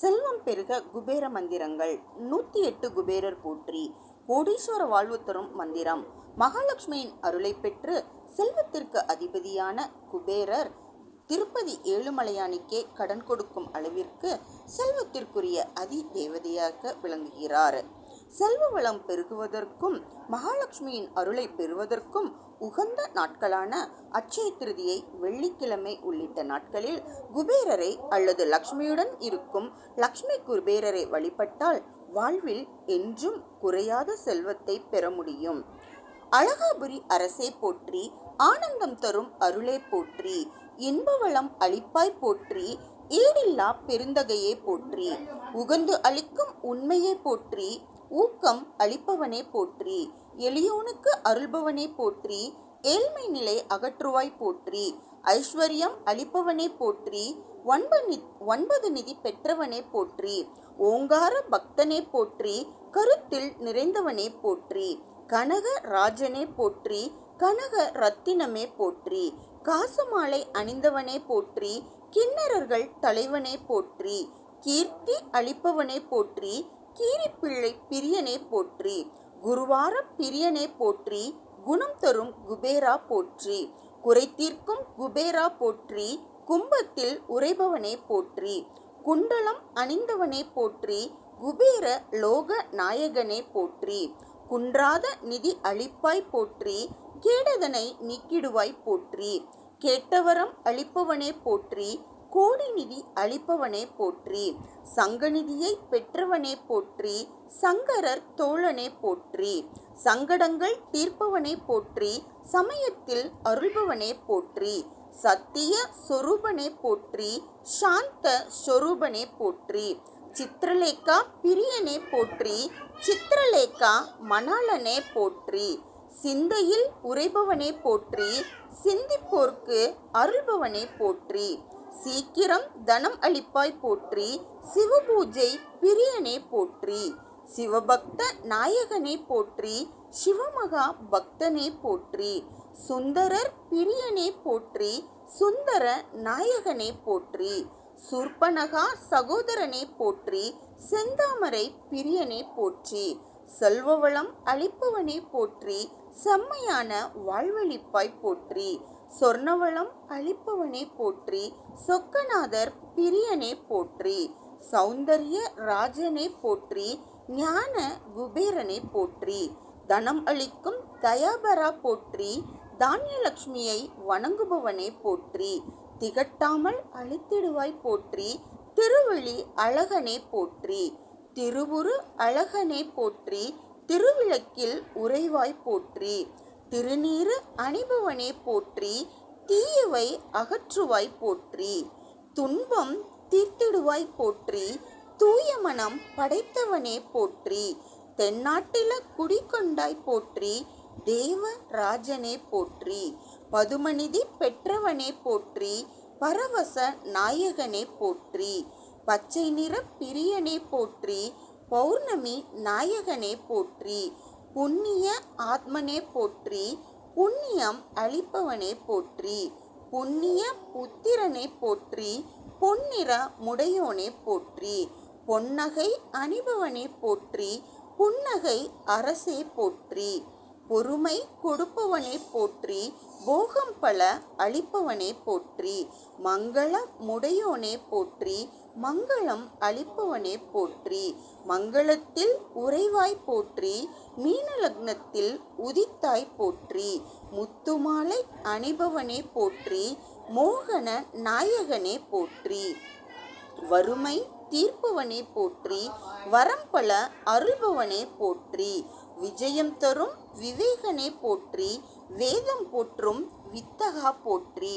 செல்வம் பெருக குபேர மந்திரங்கள். நூற்றி எட்டு குபேரர் போற்றி. கோடீஸ்வர வாழ்வு தரும் மந்திரம். மகாலட்சுமியின் அருளை பெற்று செல்வத்திற்கு அதிபதியான குபேரர் திருப்பதி ஏழுமலையானுக்கே கடன் கொடுக்கும் அளவிற்கு செல்வத்திற்குரிய அதி தேவதையாக விளங்குகிறார். செல்வ வளம் பெருகுவதற்கும் மகாலட்சுமியின் அருளை பெறுவதற்கும் உகந்த நாட்களான அட்சய திருதியை வெள்ளிக்கிழமை உள்ளிட்ட நாட்களில் குபேரரை அல்லது லக்ஷ்மியுடன் இருக்கும் லக்ஷ்மி குபேரரை வழிபட்டால் வாழ்வில் என்றும் குறையாத செல்வத்தை பெற முடியும். அழகாபுரி அரசே போற்றி ஆனந்தம் தரும் அருளே போற்றி இன்பவளம் அளிப்பாய் போற்றி ஈடில்லா பெருந்தகையே போற்றி உகந்து அளிக்கும் உண்மையை போற்றி ஊக்கம் அளிப்பவனே போற்றி. எளியோனுக்கு அருள்பவனே போற்றி. ஏழ்மை நிலை அகற்றுவாய் போற்றி. ஐஸ்வர்யம் அளிப்பவனே போற்றி. ஒன்பது ஒன்பது நிதி பெற்றவனே போற்றி. ஓங்கார பக்தனே போற்றி. கருத்தில் நிறைந்தவனே போற்றி. கனக ராஜனே போற்றி. கனக ரத்தினமே போற்றி. காசமாலை அணிந்தவனே போற்றி. கிண்ணறர்கள் தலைவனே போற்றி. கீர்த்தி அளிப்பவனே போற்றி. கீரிப்பிள்ளை பிரியனே போற்றி. குருவார பிரியனே போற்றி. குணம் தரும் குபேரா போற்றி. குறை தீர்க்கும் குபேரா போற்றி. கும்பத்தில் உறைபவனே போற்றி. குண்டலம் அணிந்தவனே போற்றி. குபேர லோக நாயகனே போற்றி. குன்றாத நிதி அளிப்பாய் போற்றி. கேடதனை நீக்கிடுவாய் போற்றி. கேட்டவரம் அளிப்பவனே போற்றி. கோடி நிதி அளிப்பவனே போற்றி சங்கநிதியை பெற்றவனே போற்றி சங்கரர் தோழனே போற்றி சங்கடங்கள் தீர்ப்பவனே போற்றி சமயத்தில் அருள்பவனே போற்றி சத்திய சொரூபனே போற்றி சாந்த சொரூபனே போற்றி சித்திரலேகா பிரியனே போற்றி சித்திரலேகா மணாளனே போற்றி சிந்தையில் உறைபவனே போற்றி சிந்திப்போர்க்கு அருள்பவனே போற்றி சீக்கிரம் தனம் அளிப்பாய் போற்றி சிவபூஜை பிரியனே போற்றி சிவபக்த நாயகனே போற்றி சிவமகா பக்தனே போற்றி சுந்தரர் பிரியனே போற்றி சுந்தர நாயகனே போற்றி சூர்பனகா சகோதரனே போற்றி செந்தாமரை பிரியனே போற்றி செல்வவளம் அளிப்பவனே போற்றி செம்மையான வாழ்வழிப்பாய் போற்றி சொர்ணவளம் அளிப்பவனே போற்றி சொக்கநாதர் பிரியனே போற்றி சௌந்தர்ய ராஜனே போற்றி ஞான குபேரனை போற்றி தனம் அளிக்கும் தயாபரா போற்றி தானியலட்சுமியை வணங்குபவனே போற்றி திகட்டாமல் அழித்திடுவாய் போற்றி திருவிழி அழகனே போற்றி திருவுரு அழகனே போற்றி திருவிளக்கில் உறைவாய் போற்றி திருநீறு அணிபவனே போற்றி தீயவை அகற்றுவாய் போற்றி. துன்பம் தீர்த்திடுவாய் போற்றி தூய மனம் படைத்தவனே போற்றி. தென்னாட்டில குடிக்கொண்டாய் போற்றி தேவ ராஜனே போற்றி. பதுமநிதி பெற்றவனே போற்றி பரவச நாயகனே போற்றி. பச்சை நிற பிரியனே போற்றி பௌர்ணமி நாயகனே போற்றி. புண்ணிய ஆத்மனே போற்றி புண்ணியம் அளிப்பவனே போற்றி புண்ணிய புத்திரனே போற்றி பொன்னிற முடையோனே போற்றி பொன்னகை அணிபவனே போற்றி புன்னகை அரசே போற்றி. பொறுமை கொடுப்பவனே போற்றி போகம் பல அளிப்பவனே போற்றி மங்கள முடையோனே போற்றி மங்களம் அளிப்பவனே போற்றி மங்களத்தில் உறைவாய் போற்றி மீனலக்னத்தில் உதித்தாய் போற்றி முத்துமாலை அணிபவனே போற்றி மோகன நாயகனே போற்றி வறுமை தீர்ப்பவனே போற்றி வரம்பல அருள்பவனே போற்றி விஜயம் தரும் விவேகனை போற்றி வேதம் போற்றும் வித்தகா போற்றி.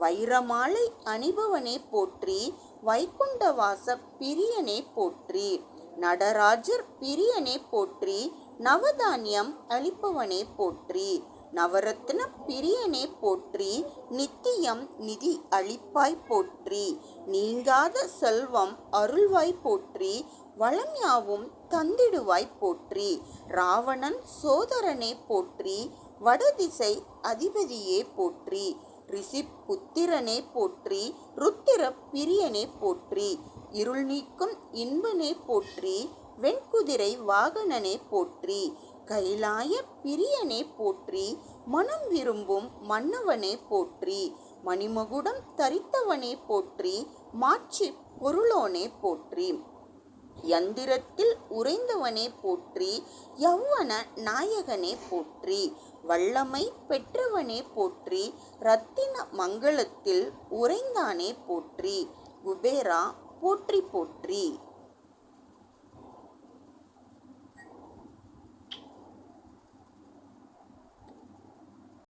வைரமாலை அணிபவனே போற்றி வைகுண்டவாச பிரியனே போற்றி. நடராஜர் பிரியனே போற்றி நவதானியம் அளிப்பவனே போற்றி. நவரத்ன பிரியனே போற்றி நித்தியம் நிதி அளிப்பாய் போற்றி. நீங்காத செல்வம் அருள்வாய் போற்றி வளம் யாவும் தந்திடுவாய் போற்றி. ராவணன் சோதரனே போற்றி வடதிசை அதிபதியே போற்றி. ரிஷி புத்திரனே போற்றி ருத்திர பிரியனே போற்றி. இருள் நீக்கும் இன்பனே போற்றி வெண்குதிரை வாகனனே போற்றி. கைலாய பிரியனே போற்றி மனம் விரும்பும் மன்னவனே போற்றி மணிமகுடம் தரித்தவனே போற்றி மாட்சி பொருளோனே போற்றி. யந்திரத்தில் உறைந்தவனே போற்றி யௌவன நாயகனே போற்றி வல்லமை பெற்றவனே போற்றி ரத்தின மங்களத்தில் உறைந்தானே போற்றி குபேரா போற்றி போற்றி.